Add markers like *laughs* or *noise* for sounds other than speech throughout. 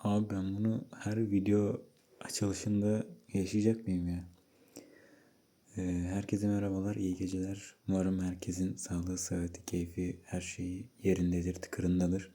Abi ben bunu her video açılışında yaşayacak mıyım ya? Ee, herkese merhabalar, iyi geceler. Umarım herkesin sağlığı, sıhhati, keyfi, her şeyi yerindedir, tıkırındadır.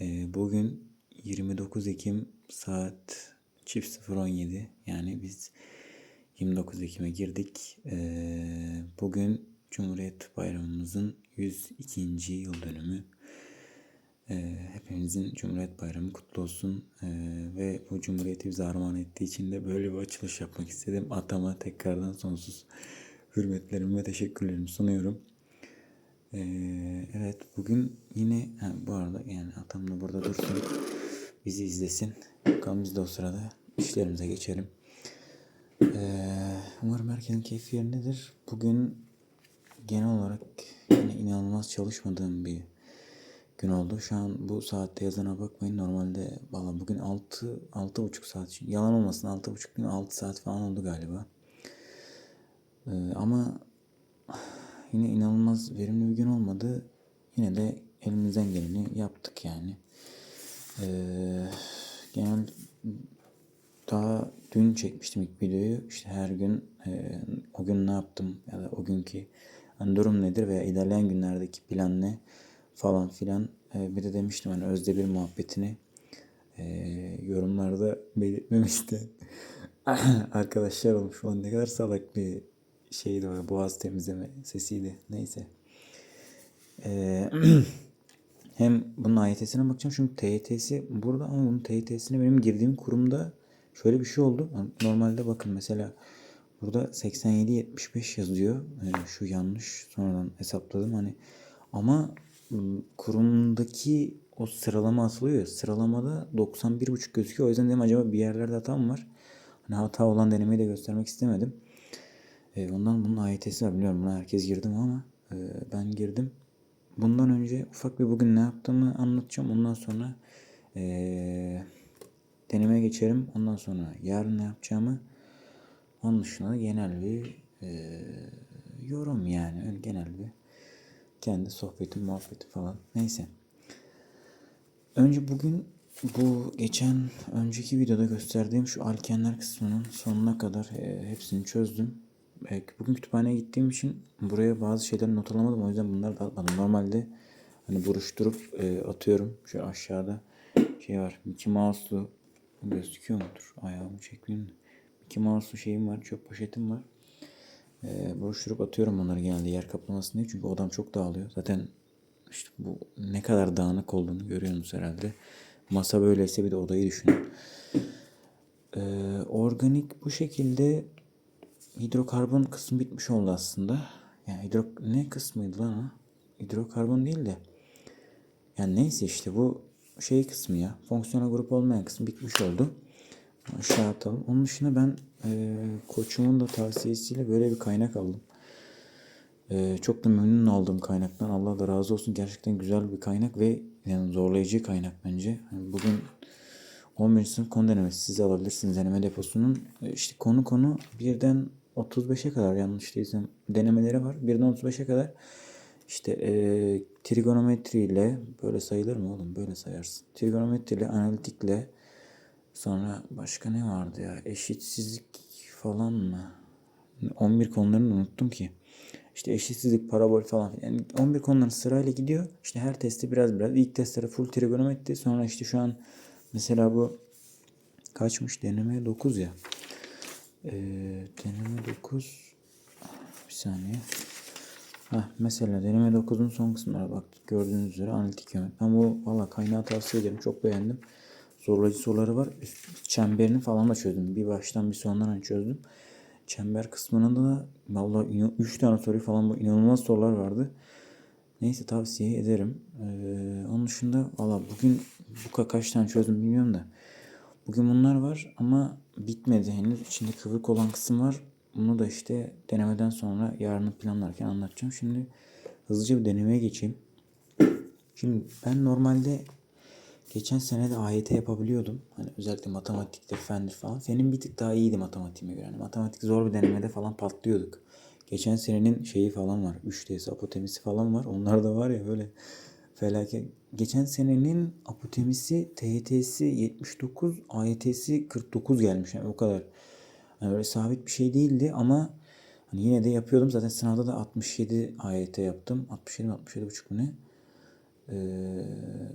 Ee, bugün 29 Ekim saat çift 017 yani biz 29 Ekim'e girdik. Ee, bugün Cumhuriyet Bayramımızın 102. yıl dönümü. Ee, hepimizin Cumhuriyet Bayramı kutlu olsun. Ee, ve bu Cumhuriyeti bize armağan ettiği için de böyle bir açılış yapmak istedim. Atama tekrardan sonsuz hürmetlerimi ve teşekkürlerimi sunuyorum. Ee, evet bugün yine bu arada yani atam da burada dursun. Bizi izlesin. Bakalım biz de o sırada işlerimize geçelim. Ee, umarım herkesin keyfi yerindedir. Bugün genel olarak yine inanılmaz çalışmadığım bir gün oldu. Şu an bu saatte yazana bakmayın. Normalde valla bugün 6 altı buçuk saat. Yalan olmasın altı buçuk değil 6 saat falan oldu galiba. Ee, ama yine inanılmaz verimli bir gün olmadı. Yine de elimizden geleni yaptık yani. Ee, genel daha dün çekmiştim ilk videoyu. İşte her gün e, o gün ne yaptım ya da o günkü hani durum nedir veya ilerleyen günlerdeki plan ne falan filan. E, bir de demiştim hani özde bir muhabbetini e, yorumlarda belirtmemi isteyen *laughs* arkadaşlar olmuş. O ne kadar salak bir şeydi o boğaz temizleme sesiydi. Neyse. E, *clears throat* hem bunun AYT'sine bakacağım. Çünkü TYT'si burada ama bunun TYT'sine benim girdiğim kurumda şöyle bir şey oldu. Normalde bakın mesela burada 87-75 yazıyor. Yani şu yanlış sonradan hesapladım hani ama kurumdaki o sıralama asılıyor ya sıralamada 91.5 gözüküyor. O yüzden dedim acaba bir yerlerde hata mı var? Hani hata olan denemeyi de göstermek istemedim. E, ondan bunun AYT'si var biliyorum. Buna herkes girdim ama e, ben girdim. Bundan önce ufak bir bugün ne yaptığımı anlatacağım. Ondan sonra e, deneme geçerim. Ondan sonra yarın ne yapacağımı onun dışında genel bir e, yorum yani. Genel bir kendi sohbetim, muhabbeti falan. Neyse. Önce bugün bu geçen önceki videoda gösterdiğim şu alkenler kısmının sonuna kadar e, hepsini çözdüm. E, bugün kütüphaneye gittiğim için buraya bazı şeyleri not alamadım. O yüzden bunları da atmadım. Normalde hani buruşturup e, atıyorum. Şu aşağıda şey var. Mickey Mouse'lu gözüküyor mudur? Ayağımı çekmeyeyim de. Mickey Mouse'lu şeyim var. Çöp poşetim var. E, buruşturup atıyorum onları genelde yer kaplamasın diye. Çünkü odam çok dağılıyor. Zaten işte bu ne kadar dağınık olduğunu görüyorsunuz herhalde. Masa böyleyse bir de odayı düşünün. Ee, organik bu şekilde hidrokarbon kısmı bitmiş oldu aslında. Yani hidro ne kısmıydı lan o? Hidrokarbon değil de. Yani neyse işte bu şey kısmı ya. Fonksiyonel grup olmayan kısmı bitmiş oldu. Aşağı atalım. Onun dışında ben e, koçumun da tavsiyesiyle böyle bir kaynak aldım. E, çok da memnun oldum kaynaktan. Allah da razı olsun. Gerçekten güzel bir kaynak ve yani zorlayıcı kaynak bence. Bugün 11. sınıf konu denemesi siz alabilirsiniz deneme deposunun. E, işte konu konu birden 35'e kadar yanlış değilsem denemeleri var. Birden 35'e kadar işte e, trigonometri ile böyle sayılır mı oğlum? Böyle sayarsın. Trigonometri ile analitikle sonra başka ne vardı ya? Eşitsizlik falan mı? 11 konularını unuttum ki. İşte eşitsizlik, parabol falan. Yani 11 konuların sırayla gidiyor. İşte her testi biraz biraz. İlk testleri full trigonometri. Sonra işte şu an mesela bu kaçmış? Deneme 9 ya. Ee, deneme 9 bir saniye. Heh, mesela deneme 9'un son kısımlara bak gördüğünüz üzere analitik yönet. Bu valla kaynağı tavsiye ederim. Çok beğendim. Zorlayıcı soruları var. Çemberini falan da çözdüm. Bir baştan bir sondan hani çözdüm. Çember kısmında da valla 3 tane soru falan bu inanılmaz sorular vardı. Neyse tavsiye ederim. Ee, onun dışında valla bugün bu kaç tane çözdüm bilmiyorum da. Bugün bunlar var ama bitmedi henüz. İçinde kıvrık olan kısım var. Bunu da işte denemeden sonra yarını planlarken anlatacağım. Şimdi hızlıca bir denemeye geçeyim. Şimdi ben normalde geçen sene de AYT yapabiliyordum. Hani özellikle matematikte, fendir falan. Fenin bir tık daha iyiydi matematiğime göre. Yani matematik zor bir denemede falan patlıyorduk. Geçen senenin şeyi falan var. 3D'si, apotemisi falan var. Onlar da var ya böyle felaket geçen senenin apotemisi, TYT'si 79, AYT'si 49 gelmiş. Yani o kadar. Yani öyle sabit bir şey değildi ama hani yine de yapıyordum. Zaten sınavda da 67 AYT yaptım. 67 mi 67 buçuk mu ne? Ee,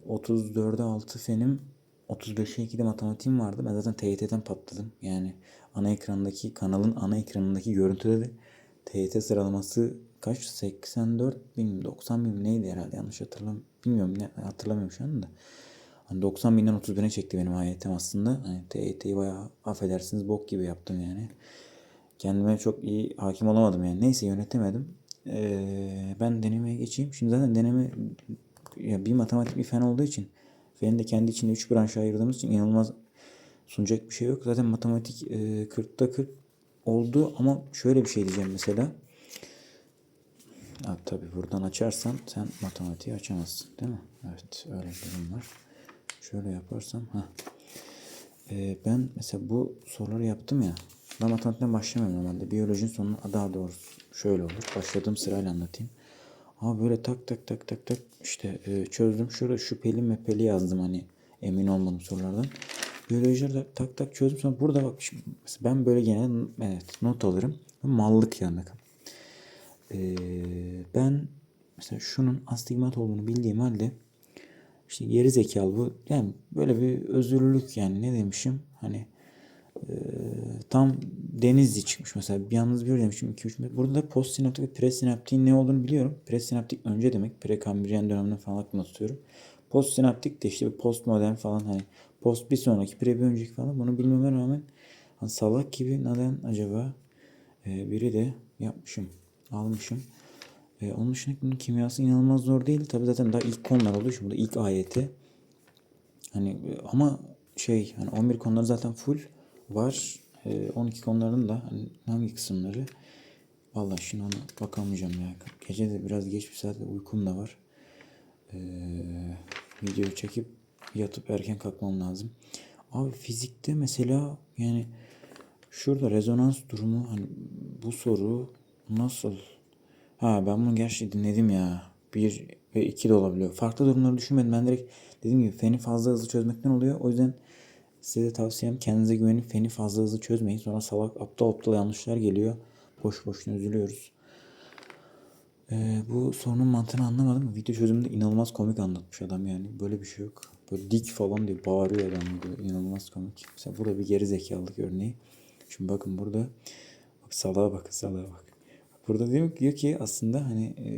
34'e 6 fenim 35'e 2'de matematiğim vardı. Ben zaten TYT'den patladım. Yani ana ekrandaki kanalın ana ekranındaki görüntüde de TYT sıralaması kaç? 84 bin, 90 bin neydi herhalde yanlış hatırlamıyorum. Bilmiyorum ne hatırlamıyorum şu anda. Hani 90 binden 30 bine çekti benim AYT'm aslında. Hani TYT'yi bayağı affedersiniz bok gibi yaptım yani. Kendime çok iyi hakim olamadım yani. Neyse yönetemedim. Ee, ben denemeye geçeyim. Şimdi zaten deneme ya bir matematik bir fen olduğu için fenin de kendi içinde 3 branşa ayırdığımız için inanılmaz sunacak bir şey yok. Zaten matematik e, 40'ta 40 oldu ama şöyle bir şey diyeceğim mesela. Ha, tabii buradan açarsan sen matematiği açamazsın değil mi? Evet öyle bir durum var. Şöyle yaparsam ha. Ee, ben mesela bu soruları yaptım ya. Ben matematikten başlamıyorum normalde. Biyolojinin sonu daha doğrusu şöyle olur. Başladığım sırayla anlatayım. Ama böyle tak tak tak tak tak işte e, çözdüm. Şurada şüpheli mepeli yazdım hani emin olmadım sorulardan. Biyolojide tak tak çözdüm. Sonra burada bak şimdi ben böyle genel evet not alırım. Mallık yani. Ee, ben mesela şunun astigmat olduğunu bildiğim halde işte geri zekalı bu yani böyle bir özürlülük yani ne demişim hani tam denizli çıkmış mesela bir yalnız bir demişim 2 3 burada da postsinaptik ve presinaptiğin ne olduğunu biliyorum. Presinaptik önce demek prekambriyen döneminde falan aklımda tutuyorum. Postsinaptik de işte bir postmodern falan hani post bir sonraki pre bir önceki falan bunu bilmeme rağmen hani salak gibi neden acaba e, biri de yapmışım almışım. E, onun dışında bunun kimyası inanılmaz zor değil. Tabi zaten daha ilk konular için burada ilk ayeti. Hani e, ama şey hani 11 konuları zaten full var. E, 12 konuların da hani hangi kısımları Vallahi şimdi ona bakamayacağım ya. Gece de biraz geç bir saatte uykum da var. Ee, video çekip yatıp erken kalkmam lazım. Abi fizikte mesela yani şurada rezonans durumu hani bu soru nasıl? Ha ben bunu gerçekten dinledim ya. Bir ve iki de olabiliyor. Farklı durumları düşünmedim. Ben direkt dediğim gibi feni fazla hızlı çözmekten oluyor. O yüzden size tavsiyem kendinize güvenip feni fazla hızlı çözmeyin. Sonra salak aptal aptal yanlışlar geliyor. Boş boşuna üzülüyoruz. Ee, bu sorunun mantığını anlamadım. Video çözümünde inanılmaz komik anlatmış adam yani. Böyle bir şey yok. Böyle dik falan diye bağırıyor adam diyor. İnanılmaz komik. Mesela burada bir geri zekalılık örneği. Şimdi bakın burada. Bak salağa bakın salağa bak. Burada diyor, ki aslında hani e,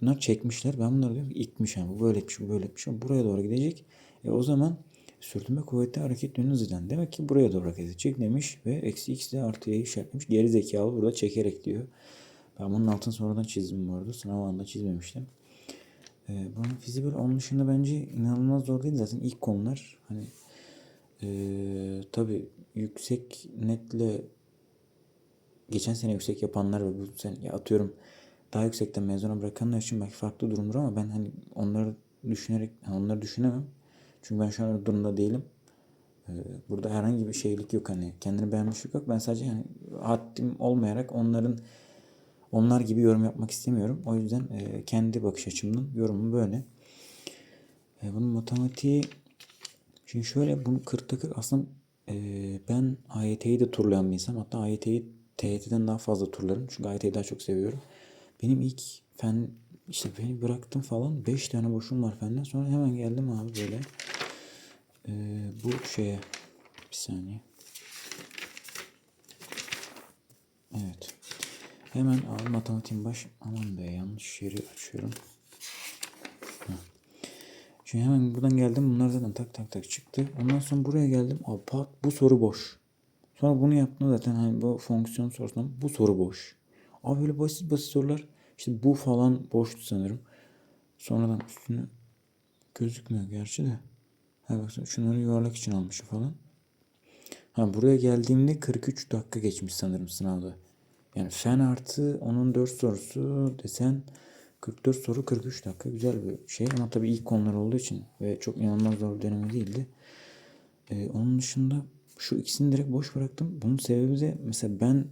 bunlar çekmişler. Ben bunları diyorum itmiş yani. Bu böyle etmiş, bu böyle etmiş. Ama buraya doğru gidecek. E o zaman sürtünme kuvvetli hareket yönü hızlan. Demek ki buraya doğru hareket edecek demiş ve eksi x de artı y'yi işaretlemiş. Geri zekalı burada çekerek diyor. Ben bunun altını sonradan çizdim bu arada. Sınav anında çizmemiştim. Ee, bunun fizibil onun dışında bence inanılmaz zor değil. Zaten ilk konular hani ee, tabi yüksek netle geçen sene yüksek yapanlar ve bu sene ya atıyorum daha yüksekten mezuna bırakanlar için belki farklı durumdur ama ben hani onları düşünerek yani onları düşünemem. Çünkü ben şu an durumda değilim. Ee, burada herhangi bir şeylik yok hani kendini beğenmişlik yok. Ben sadece yani haddim olmayarak onların onlar gibi yorum yapmak istemiyorum. O yüzden e, kendi bakış açımdan yorumum böyle. E, bunun matematiği şimdi şöyle bunu 40'ta 40 aslında e, ben AYT'yi de turlayan bir insanım. Hatta AYT'yi TYT'den daha fazla turlarım. Çünkü AYT'yi daha çok seviyorum. Benim ilk fen işte beni bıraktım falan 5 tane boşum var fenden. Sonra hemen geldim abi böyle. E, bu şeye bir saniye. Evet. Hemen abi matematiğin baş aman be yanlış yeri açıyorum. Şimdi hemen buradan geldim. Bunlar zaten tak tak tak çıktı. Ondan sonra buraya geldim. Abi pat bu soru boş. Sonra bunu yaptım zaten hani bu fonksiyon sorusundan bu soru boş. Abi böyle basit basit sorular. İşte bu falan boştu sanırım. Sonradan üstüne gözükmüyor gerçi de. Ha bak şunları yuvarlak için almışım falan. Ha buraya geldiğimde 43 dakika geçmiş sanırım sınavda. Yani fen artı onun 4 sorusu desen 44 soru 43 dakika güzel bir şey ama tabii ilk konular olduğu için ve çok inanılmaz zor bir deneme değildi. Ee, onun dışında şu ikisini direkt boş bıraktım. Bunun sebebi de mesela ben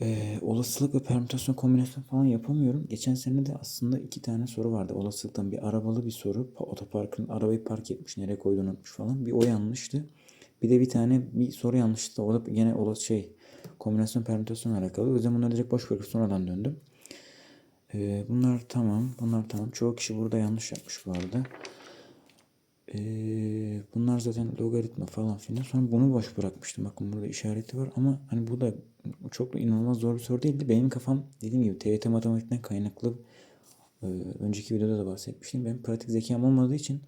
Ee, olasılık ve permütasyon kombinasyon falan yapamıyorum. Geçen sene de aslında iki tane soru vardı. Olasılıktan bir arabalı bir soru. Pa- Otoparkın arabayı park etmiş, nereye koyduğunu unutmuş falan. Bir o yanlıştı. Bir de bir tane bir soru yanlıştı. O da gene ola şey kombinasyon permütasyon alakalı. O yüzden bunları direkt boş bırakıp sonradan döndüm. Ee, bunlar tamam. Bunlar tamam. Çoğu kişi burada yanlış yapmış bu arada. Ee, bunlar zaten logaritma falan filan. Sonra bunu boş bırakmıştım. Bakın burada işareti var ama hani bu da çok da inanılmaz zor bir soru değildi. Benim kafam dediğim gibi TYT matematikten kaynaklı e, önceki videoda da bahsetmiştim. Benim pratik zekam olmadığı için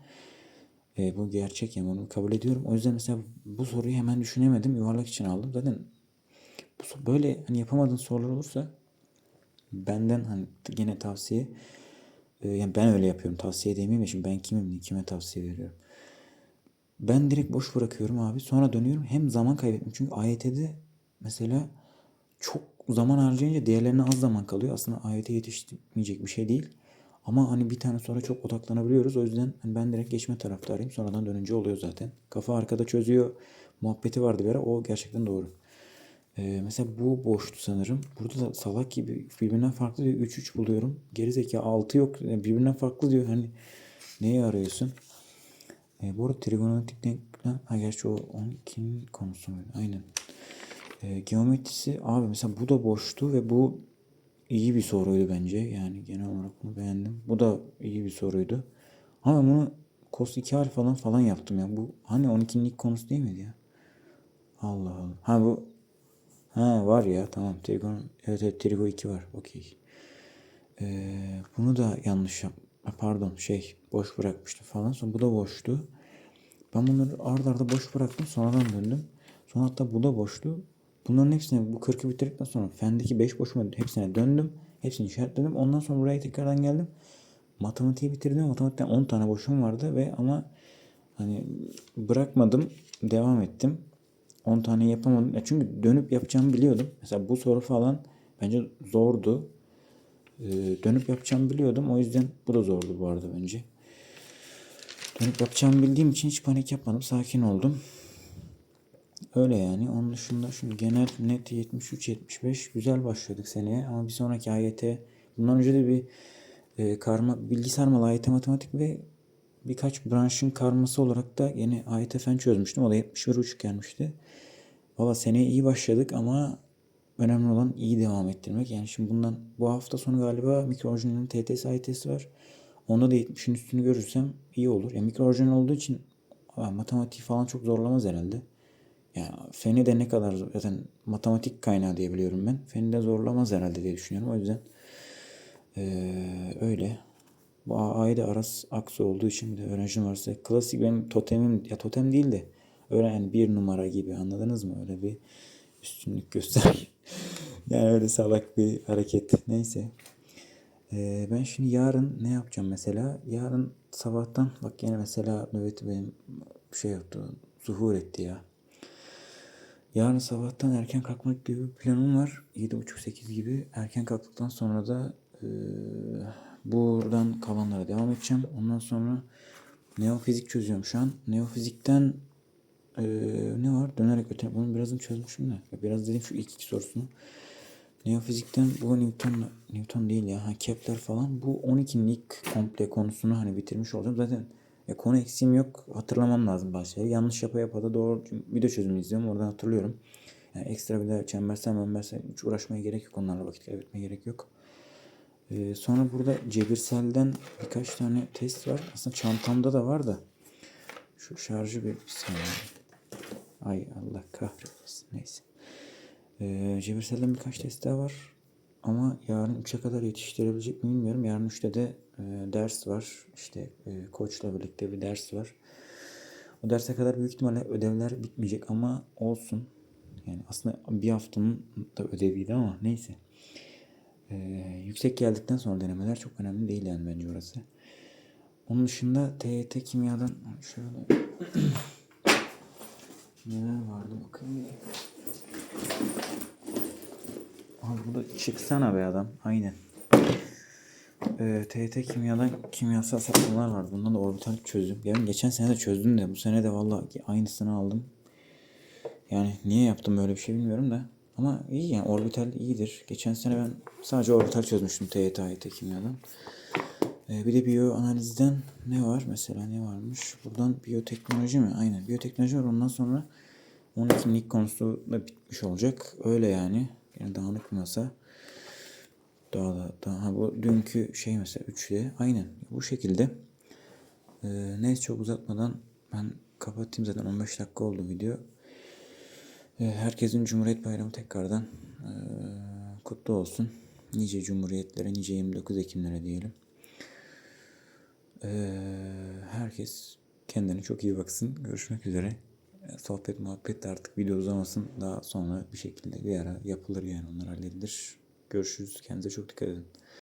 e, bu gerçek yani onu kabul ediyorum. O yüzden mesela bu soruyu hemen düşünemedim. Yuvarlak için aldım. Zaten bu, böyle hani yapamadığın sorular olursa benden hani gene tavsiye e, yani ben öyle yapıyorum. Tavsiye demeyeyim de şimdi ben kimim kime tavsiye veriyorum. Ben direkt boş bırakıyorum abi. Sonra dönüyorum. Hem zaman kaybetmiyorum. Çünkü AYT'de mesela çok zaman harcayınca diğerlerine az zaman kalıyor. Aslında AYT yetişmeyecek bir şey değil. Ama hani bir tane sonra çok odaklanabiliyoruz. O yüzden hani ben direkt geçme taraftarıyım. Sonradan dönünce oluyor zaten. Kafa arkada çözüyor muhabbeti vardı bir ara. O gerçekten doğru. Ee, mesela bu boştu sanırım. Burada da salak gibi birbirinden farklı diyor. 3-3 buluyorum. Gerizekalı 6 yok. Yani birbirinden farklı diyor. Hani neyi arıyorsun? E, bu arada trigonometrik denklem, ha gerçi o 12'nin konusu muydu? Aynen. E, geometrisi abi mesela bu da boştu ve bu iyi bir soruydu bence. Yani genel olarak bunu beğendim. Bu da iyi bir soruydu. Ama bunu cos 2 alfa falan falan yaptım ya. Bu hani 12'nin ilk konusu değil miydi ya? Allah Allah. Ha bu ha var ya tamam. Trigon evet evet Trigo 2 var. Okey. Ee, bunu da yanlış yap. Pardon şey boş bırakmıştım falan. Sonra bu da boştu. Ben bunları arda arda boş bıraktım. Sonradan döndüm. Sonra hatta bu da boştu. Bunların hepsine bu 40'ı bitirdikten sonra fendeki 5 boşuma hepsine döndüm. Hepsini işaretledim. Ondan sonra buraya tekrardan geldim. Matematiği bitirdim. Matematikten 10 tane boşum vardı ve ama hani bırakmadım. Devam ettim. 10 tane yapamadım. Ya çünkü dönüp yapacağımı biliyordum. Mesela bu soru falan bence zordu. Ee, dönüp yapacağımı biliyordum. O yüzden bu da zordu bu arada bence. Dönüp yapacağımı bildiğim için hiç panik yapmadım. Sakin oldum. Öyle yani. Onun dışında şimdi genel net 73-75 güzel başladık seneye. Ama bir sonraki AYT bundan önce de bir e, karma bilgi sarmalı AYT matematik ve birkaç branşın karması olarak da yine AYT fen çözmüştüm. O da 71.5 gelmişti. Valla seneye iyi başladık ama önemli olan iyi devam ettirmek. Yani şimdi bundan bu hafta sonu galiba mikro orijinalin TTS AYT'si var. Onda da 70'in üstünü görürsem iyi olur. Ya mikro olduğu için ha, matematik falan çok zorlamaz herhalde. Ya feni de ne kadar zor- zaten matematik kaynağı diye biliyorum ben. Feni de zorlamaz herhalde diye düşünüyorum. O yüzden eee, öyle. Bu A'yı Aras Aksu olduğu için de öğrencim varsa klasik benim totemim ya totem değil de öyle yani bir numara gibi anladınız mı? Öyle bir üstünlük *laughs* göster. yani öyle salak bir hareket. Neyse. Ee, ben şimdi yarın ne yapacağım mesela? Yarın sabahtan bak yine mesela nöbeti benim şey yaptı. Zuhur etti ya. Yarın sabahtan erken kalkmak gibi bir planım var. 7.30-8 gibi. Erken kalktıktan sonra da eee, buradan kalanlara devam edeceğim. Ondan sonra neofizik çözüyorum şu an. Neofizikten eee, ne var? Dönerek öte. Bunu birazını çözmüşüm de. Biraz dedim şu ilk iki sorusunu. Neofizikten bu Newton Newton değil ya. Ha, Kepler falan. Bu 12'nin ilk komple konusunu hani bitirmiş olacağım. Zaten ya konu eksiğim yok. Hatırlamam lazım şeyleri. Yanlış yapa yapa da doğru video çözümü izliyorum. Oradan hatırlıyorum. Yani ekstra bir de çembersel membersel hiç uğraşmaya gerek yok. Onlarla vakit kaybetmeye gerek yok. Ee, sonra burada cebirselden birkaç tane test var. Aslında çantamda da var da. Şu şarjı bir, saniye. Ay Allah kahretmesin. Neyse. Ee, Cebirsel'den birkaç test daha var. Ama yarın 3'e kadar yetiştirebilecek mi bilmiyorum. Yarın 3'te de e, ders var. İşte e, koçla birlikte bir ders var. O derse kadar büyük ihtimalle ödevler bitmeyecek ama olsun. Yani aslında bir haftanın da ödeviydi ama neyse. Ee, yüksek geldikten sonra denemeler çok önemli değil yani bence orası. Onun dışında TYT kimyadan şöyle *clears throat* neler vardı bakayım. Abi burada çıksana be adam. Aynen. Ee, TYT kimyadan kimyasal hesaplamalar vardı. Bundan da orbital çözdüm. Yani geçen sene de çözdüm de bu sene de vallahi aynısını aldım. Yani niye yaptım böyle bir şey bilmiyorum da. Ama iyi yani orbital iyidir. Geçen sene ben sadece orbital çözmüştüm TYT AYT kimyadan. Ee, bir de biyo analizden ne var? Mesela ne varmış? Buradan biyoteknoloji mi? Aynen biyoteknoloji var. Ondan sonra 12 lik konusu da bitmiş olacak. Öyle yani. Yani dağınık bir masa. Daha da daha ha, bu dünkü şey mesela üçlü. Aynen bu şekilde. Ee, neyse çok uzatmadan ben kapatayım zaten 15 dakika oldu video. Ee, herkesin Cumhuriyet Bayramı tekrardan ee, kutlu olsun. Nice Cumhuriyetlere, nice 29 Ekimlere diyelim. Ee, herkes kendine çok iyi baksın. Görüşmek üzere. Ee, Sohbet muhabbet de artık video uzamasın. Daha sonra bir şekilde bir ara yapılır yani onlar halledilir. Görüşürüz. Kendinize çok dikkat edin.